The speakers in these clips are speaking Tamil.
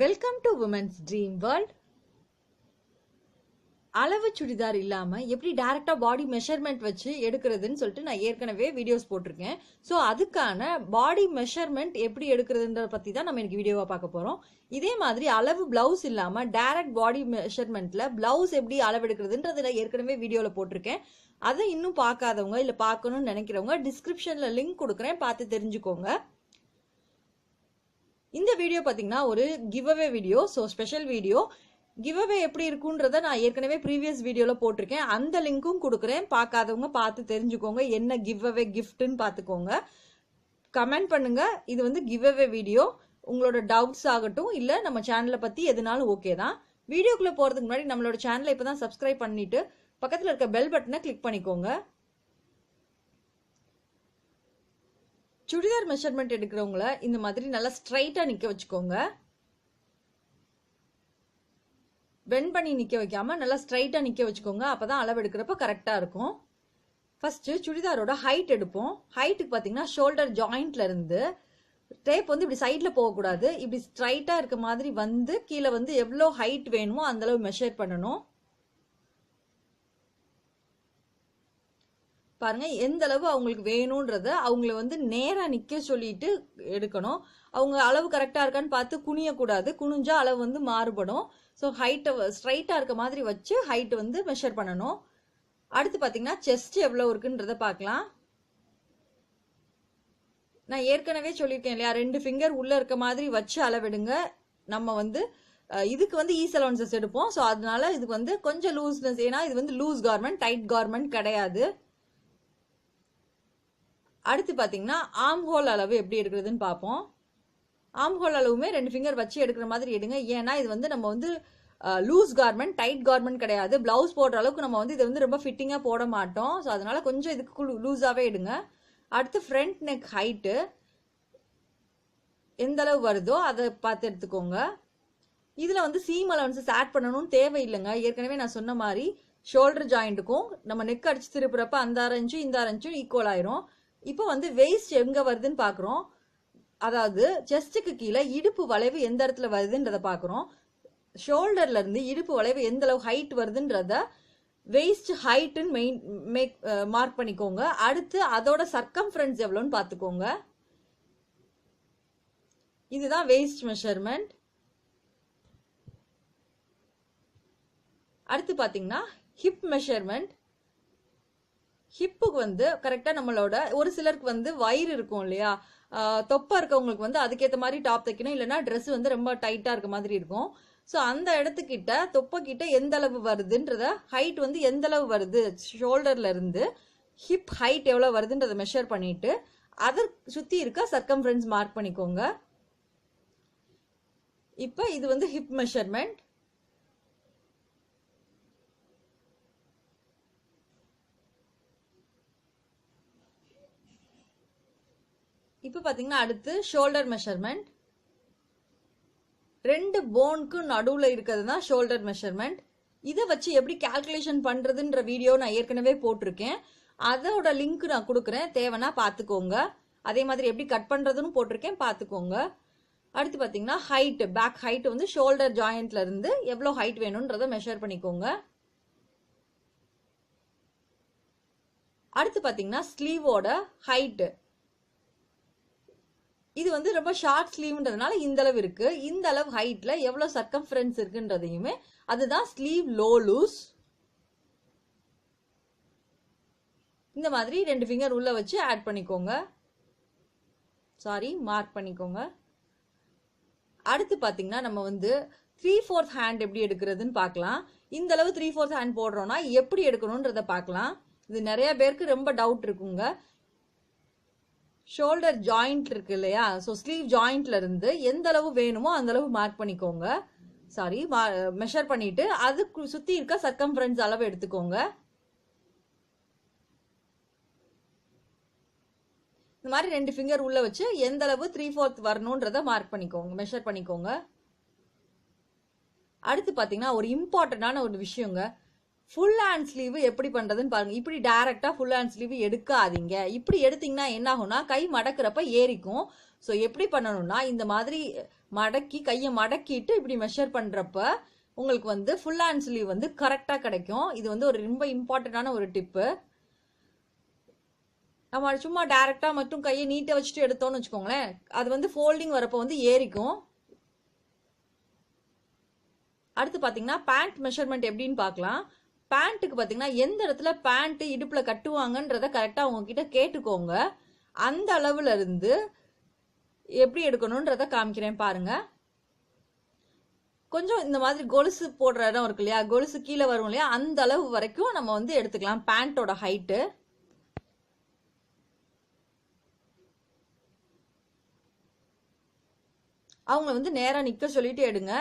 Welcome to womens dream world அளவு சுடிதார் இல்லாமல் எப்படி டைரக்டா பாடி மெஷர்மெண்ட் வச்சு எடுக்கிறதுன்னு சொல்லிட்டு நான் ஏற்கனவே வீடியோஸ் போட்டிருக்கேன். ஸோ அதுக்கான பாடி மெஷர்மெண்ட் எப்படி எடுக்கிறதுன்றத பற்றி தான் நம்ம இன்னைக்கு வீடியோவாக பார்க்க போகிறோம் இதே மாதிரி அளவு பிளவுஸ் இல்லாமல் டைரக்ட் பாடி மெஷர்மெண்ட்ல பிளவுஸ் எப்படி அளவு எடுக்கிறதுன்றது நான் ஏற்கனவே வீடியோவில் போட்டிருக்கேன். அதை இன்னும் பார்க்காதவங்க இல்லை பார்க்கணும்னு நினைக்கிறவங்க டிஸ்கிரிப்ஷனில் லிங்க் கொடுக்குறேன். பார்த்து தெரிஞ்சுக்கோங்க. இந்த வீடியோ பார்த்தீங்கன்னா ஒரு giveaway video so special video giveaway எப்படி இருக்குன்றத நான் ஏற்கனவே ப்ரீவியஸ் வீடியோவில் போட்டிருக்கேன். அந்த லிங்க்கும் கொடுக்குறேன். பார்க்காதவங்க பார்த்து தெரிஞ்சுக்கோங்க. என்ன கிவ் அவே கிஃப்ட்டுன்னு பார்த்துக்கோங்க. கமெண்ட் பண்ணுங்க. இது வந்து கிவ் அவே வீடியோ உங்களோட டவுட்ஸ் ஆகட்டும் இல்லை நம்ம சேனலை பற்றி எதுனாலும் ஓகே தான். வீடியோக்குள்ளே போகிறதுக்கு முன்னாடி நம்மளோட சேனலை இப்போ தான் சப்ஸ்கிரைப் பண்ணிவிட்டு பக்கத்தில் இருக்க பெல் பட்டனை கிளிக் பண்ணிக்கோங்க. சுடிதார் மெஷர்மெண்ட் எடுக்கிறவங்கள இந்த மாதிரி நல்லா ஸ்ட்ரைட்டாக நிற்க வச்சுக்கோங்க. பெண்ட் பண்ணி நிற்க வைக்காம நல்லா ஸ்ட்ரைட்டாக நிற்க வச்சுக்கோங்க. அப்பதான் அளவு எடுக்கிறப்ப கரெக்டாக இருக்கும். ஃபஸ்ட்டு சுடிதாரோட ஹைட் எடுப்போம். ஹைட்டுக்கு பார்த்தீங்கன்னா ஷோல்டர் ஜாயிண்ட்ல இருந்து டேப் வந்து இப்படி சைடில் போகக்கூடாது. இப்படி ஸ்ட்ரைட்டாக இருக்க மாதிரி வந்து கீழே வந்து எவ்வளோ ஹைட் வேணுமோ அந்த அளவு மெஷர் பண்ணணும். பாருங்க எந்த அளவு அவங்களுக்கு வேணும்ன்றத அவங்கள வந்து நேரா நிக்க சொல்லிட்டு எடுக்கணும். அவங்க அளவு கரெக்டா இருக்கான்னு பார்த்து குனியக்கூடாது. குனிஞ்சா அளவு வந்து மாறுபடும். ஸோ ஹைட்டை ஸ்ட்ரைட்டா இருக்க மாதிரி வச்சு ஹைட் வந்து மெஷர் பண்ணணும். அடுத்து பாத்தீங்கன்னா செஸ்ட் எவ்வளவு இருக்குன்றத பார்க்கலாம். நான் ஏற்கனவே சொல்லியிருக்கேன் இல்லையா ரெண்டு ஃபிங்கர் உள்ள இருக்க மாதிரி வச்சு அளவெடுங்க. நம்ம வந்து இதுக்கு வந்து ஈஸ் அலவன்சஸ் எடுப்போம். ஸோ அதனால இதுக்கு வந்து கொஞ்சம் லூஸ்னஸ் ஏன்னா இது வந்து லூஸ் கார்மெண்ட் டைட் கார்மெண்ட் கிடையாது. அடுத்து பார்த்தீங்கன்னா ஆம் ஹோல் அளவு எப்படி எடுக்கிறதுன்னு பார்ப்போம் ஆம் ஹோல் அளவுமே ரெண்டு ஃபிங்கர் வச்சு எடுக்கிற மாதிரி எடுங்க. ஏன்னா இது வந்து நம்ம வந்து லூஸ் கார்மெண்ட் டைட் கார்மெண்ட் கிடையாது. பிளவுஸ் போடுற அளவுக்கு நம்ம வந்து இதை வந்து ரொம்ப ஃபிட்டிங்காக போட மாட்டோம். ஸோ அதனால கொஞ்சம் இதுக்கு லூஸாகவே எடுங்க. அடுத்து ஃப்ரண்ட் நெக் ஹைட்டு எந்த அளவு வருதோ அதை பார்த்து எடுத்துக்கோங்க. இதில் வந்து சீம் அலவன்சஸ் ஆட் பண்ணணும்னு தேவையில்லைங்க. ஏற்கனவே நான் சொன்ன மாதிரி ஷோல்டர் ஜாயிண்ட்டுக்கும் நம்ம நெக் அடிச்சு திருப்புறப்ப அந்த அரைஞ்சும் இந்த அரைஞ்சும் ஈக்குவல் ஆயிரும். இப்போ வந்து வெயிஸ்ட் எங்க வருதுன்னு பார்க்குறோம் அதாவது செஸ்ட்டுக்கு கீழே இடுப்பு வளைவு எந்த இடத்துல வருதுன்றத பார்க்குறோம் ஷோல்டர்ல இருந்து இடுப்பு வளைவு எந்த அளவு ஹைட் வருதுன்றத வெயிஸ்ட் ஹைட்டுன்னு மெயின் மேக் மார்க் பண்ணிக்கோங்க. அடுத்து அதோட சர்க்கம்ஃபரன்ஸ் எவ்வளோன்னு பார்த்துக்கோங்க இதுதான் வெயிஸ்ட் மெஷர்மெண்ட் அடுத்து பார்த்தீங்கன்னா ஹிப் மெஷர்மெண்ட் ஹிப்புக்கு வந்து கரெக்டாக நம்மளோட ஒரு சிலருக்கு வந்து வயிறு இருக்கும் இல்லையா? தொப்பை இருக்கவங்களுக்கு வந்து அதுக்கேற்ற மாதிரி டாப் தைக்கணும். இல்லைன்னா ட்ரெஸ் வந்து ரொம்ப டைட்டாக இருக்க மாதிரி இருக்கும். ஸோ அந்த இடத்துக்கிட்ட தொப்பை கிட்ட எந்த அளவு வருதுன்றத ஹைட் வந்து எந்த அளவு வருது? ஷோல்டர்ல இருந்து ஹிப் ஹைட் எவ்வளோ வருதுன்றதை மெஷர் பண்ணிட்டு அதை சுற்றி இருக்க சர்க்கம்ஃபரன்ஸ் மார்க் பண்ணிக்கோங்க. இப்போ இது வந்து ஹிப் மெஷர்மெண்ட் இப்போ பார்த்தீங்கன்னா அடுத்து ஷோல்டர் மெஷர்மெண்ட் ரெண்டு போனுக்கு நடுவில் இருக்கிறது தான் ஷோல்டர் மெஷர்மெண்ட் இதை வச்சு எப்படி கால்குலேஷன் பண்ணுறதுன்ற வீடியோ நான் ஏற்கனவே போட்டிருக்கேன். அதோட லிங்க் நான் கொடுக்குறேன். தேவைன்னா பார்த்துக்கோங்க அதே மாதிரி எப்படி கட் பண்ணுறதுன்னு போட்டிருக்கேன். பார்த்துக்கோங்க அடுத்து பார்த்தீங்கன்னா ஹைட் பேக் ஹைட் வந்து ஷோல்டர் ஜாயிண்ட்ல இருந்து எவ்வளோ ஹைட் வேணுன்றதை மெஷர் பண்ணிக்கோங்க. அடுத்து பார்த்தீங்கன்னா ஸ்லீவோட ஹைட்டு இது வந்து ரொம்ப ஷார்ட் ஸ்லீவ்ன்றதுனால இந்த அளவு இருக்கு. இந்த அளவு ஹைட்ல எவ்வளவு சர்க்கம்ஃபரன்ஸ் இருக்குன்றதையுமே அதுதான் ஸ்லீவ் லோ லூஸ் இந்த மாதிரி ரெண்டு ஃபிங்கர் உள்ள வச்சு ஆட் பண்ணிக்கோங்க. சாரி மார்க் பண்ணிக்கோங்க. அடுத்து பாத்தீங்கன்னா நம்ம வந்து த்ரீ ஃபோர்த் ஹேண்ட் எப்படி எடுக்கிறதுன்னு பார்க்கலாம். இந்த அளவு த்ரீ ஃபோர்த் ஹேண்ட் போடுறோம்னா எப்படி எடுக்கணுன்றதை பார்க்கலாம். இது நிறைய பேருக்கு ரொம்ப டவுட் இருக்குங்க. ஷோல்டர் ஜாயிண்ட் இருக்கு இல்லையா? ஸோ ஸ்லீவ் ஜாயிண்ட்ல இருந்து எந்த அளவு வேணுமோ அந்த அளவு மார்க் பண்ணிக்கோங்க. சாரி மெஷர் பண்ணிட்டு அதுக்கு சுத்தி இருக்க சர்க்கம்ஃபரன்ஸ் அளவு எடுத்துக்கோங்க. இந்த மாதிரி ரெண்டு ஃபிங்கர் உள்ள வச்சு எந்த அளவு த்ரீ ஃபோர்த் வரணுன்றத மார்க் பண்ணிக்கோங்க மெஷர் பண்ணிக்கோங்க. அடுத்து பார்த்தீங்கன்னா ஒரு இம்பார்ட்டண்டான ஒரு விஷயங்க. ஃபுல் ஹேண்ட் ஸ்லீவ் எப்படி பண்ணுறதுன்னு பாருங்கள் இப்படி டேரெக்டாக ஃபுல் ஹேண்ட் ஸ்லீவ் எடுக்காதீங்க. இப்படி எடுத்தீங்கன்னா என்ன ஆகும்னா கை மடக்கிறப்ப ஏறிக்கும். ஸோ எப்படி பண்ணணும்னா இந்த மாதிரி மடக்கி கையை மடக்கிட்டு இப்படி மெஷர் பண்ணுறப்ப உங்களுக்கு வந்து ஃபுல் ஹேண்ட் ஸ்லீவ் வந்து கரெக்டாக கிடைக்கும். இது வந்து ஒரு ரொம்ப இம்பார்ட்டண்டான ஒரு டிப்பு நம்ம சும்மா டேரெக்டாக மட்டும் கையை நீட்டை வச்சுட்டு எடுத்தோம்னு வச்சுக்கோங்களேன். அது வந்து ஃபோல்டிங் வரப்போ வந்து ஏறிக்கும். அடுத்து பார்த்தீங்கன்னா பேண்ட் மெஷர்மெண்ட் எப்படின்னு பார்க்கலாம். பேண்ட்டுக்கு பார்த்தீங்கன்னா எந்த இடத்துல பேண்ட்டு இடுப்பில் கட்டுவாங்கன்றத கரெக்டாக உங்ககிட்ட கேட்டுக்கோங்க. அந்த அளவுல இருந்து எப்படி எடுக்கணுன்றத காமிக்கிறேன் பாருங்க. கொஞ்சம் இந்த மாதிரி கொலுசு போடுற இடம் இருக்கு இல்லையா? கொலுசு கீழே வரும் இல்லையா? அந்த அளவு வரைக்கும் நம்ம வந்து எடுத்துக்கலாம். பேண்ட்டோட ஹைட்டு அவங்க வந்து நேராக நிற்க சொல்லிட்டு எடுங்க.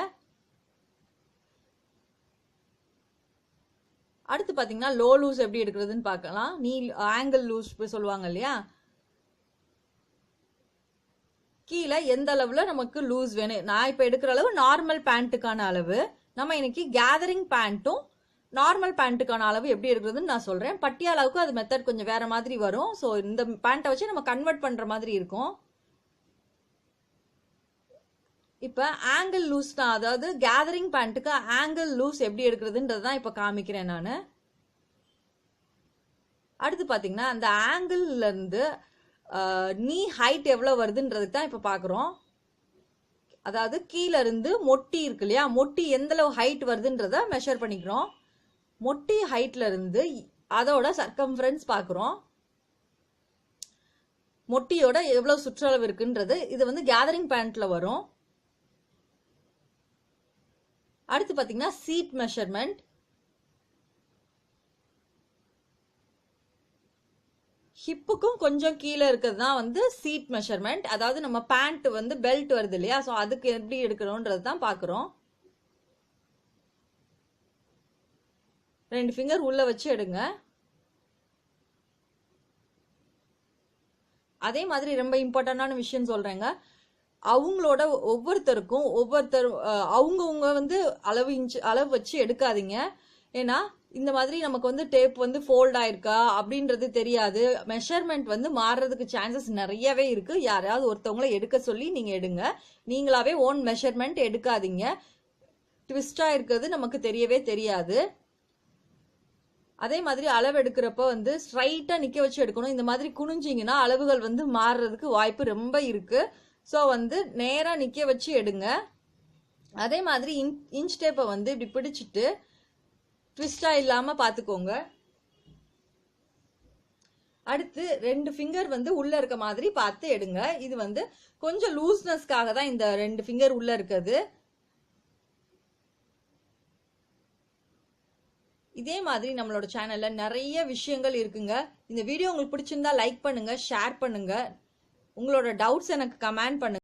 பார்த்தீங்கன்னா லோ லூஸ் எப்படி எடுக்கிறதுன்னு பார்க்கலாம். நீ ஆங்கிள் லூஸ் சொல்லுவாங்க இல்லையா? கீழே எந்த அளவில் நமக்கு லூஸ் வேணும்? நான் இப்போ எடுக்கிற அளவு நார்மல் பேண்ட்டுக்கான அளவு. நம்ம இன்னைக்கு கேதரிங் பேண்ட்டும் நார்மல் பேண்ட்டுக்கான அளவு எப்படி எடுக்கிறதுன்னு நான் சொல்கிறேன் பட்டி அளவுக்கு அது மெத்தட் கொஞ்சம் வேற மாதிரி வரும். ஸோ இந்த பேண்ட்டை வச்சு நம்ம கன்வெர்ட் பண்ணுற மாதிரி இருக்கும். இப்போ ஆங்கிள் லூஸ் தான் அதாவது கேதரிங் பேண்ட்டுக்கு ஆங்கிள் லூஸ் எப்படி எடுக்கிறதுன்றது தான் இப்போ காமிக்கிறேன் நான். அடுத்து பார்த்தீங்கன்னா அந்த ஆங்கிள்லேருந்து நீ ஹைட் எவ்வளோ வருதுன்றதுக்கு தான் இப்போ பார்க்குறோம் அதாவது கீழே இருந்து மொட்டி இருக்கு இல்லையா? மொட்டி எந்தளவு ஹைட் வருதுன்றத மெஷர் பண்ணிக்கிறோம். மொட்டி ஹைட்ல இருந்து அதோட சர்க்கம்ஃபரன்ஸ் பார்க்குறோம் மொட்டியோட எவ்வளோ சுற்றளவு இருக்குன்றது இது வந்து கேதரிங் பேண்ட்ல வரும். அடுத்து பார்த்தீங்கன்னா சீட் மெஷர்மெண்ட் ஹிப்புக்கும் கொஞ்சம் கீழே இருக்கிறது தான் வந்து சீட் மெஷர்மெண்ட் அதாவது நம்ம பேண்ட் வந்து பெல்ட் வருது இல்லையா? ஸோ அதுக்கு எப்படி எடுக்கணும்ன்றது தான் பார்க்குறோம். ரெண்டு ஃபிங்கர் உள்ளே வச்சு எடுங்க. அதே மாதிரி ரொம்ப இம்பார்ட்டண்டான விஷயம் சொல்கிறேங்க அவங்களோட ஒவ்வொருத்தருக்கும் ஒவ்வொருத்தர் அவங்கவுங்க வந்து அளவு இன்ச் அளவு வச்சு எடுக்காதீங்க. ஏன்னா இந்த மாதிரி நமக்கு வந்து டேப் வந்து ஃபோல்ட் ஆயிருக்கா அப்படின்றது தெரியாது. மெஷர்மெண்ட் வந்து மாறுறதுக்கு சான்சஸ் நிறையவே இருக்கு. யாராவது ஒருத்தவங்கள எடுக்க சொல்லி நீங்க எடுங்க. நீங்களாவே ஓன் மெஷர்மெண்ட் எடுக்காதீங்க. ட்விஸ்டா இருக்கிறது நமக்கு தெரியவே தெரியாது. அதே மாதிரி அளவு எடுக்கிறப்ப வந்து ஸ்ட்ரைட்டா நிக்க வச்சு எடுக்கணும். இந்த மாதிரி குனிஞ்சிங்கன்னா அளவுகள் வந்து மாறுறதுக்கு வாய்ப்பு ரொம்ப இருக்கு. ஸோ வந்து நேராக நிக்க வச்சு எடுங்க. அதே மாதிரி இன் இன்ச் டேப்பை வந்து இப்படி பிடிச்சிட்டு ட்விஸ்டாக இல்லாமல் பார்த்துக்கோங்க அடுத்து ரெண்டு ஃபிங்கர் வந்து உள்ள இருக்க மாதிரி பார்த்து எடுங்க. இது வந்து கொஞ்சம் லூஸ்னஸ்க்காக தான் இந்த ரெண்டு ஃபிங்கர் உள்ள இருக்குது. இதே மாதிரி நம்மளோட சேனல்ல நிறைய விஷயங்கள் இருக்குங்க. இந்த வீடியோ உங்களுக்கு பிடிச்சிருந்தா லைக் பண்ணுங்க ஷேர் பண்ணுங்க. உங்களோட டவுட்ஸ் எனக்கு கமெண்ட் பண்ணுங்க.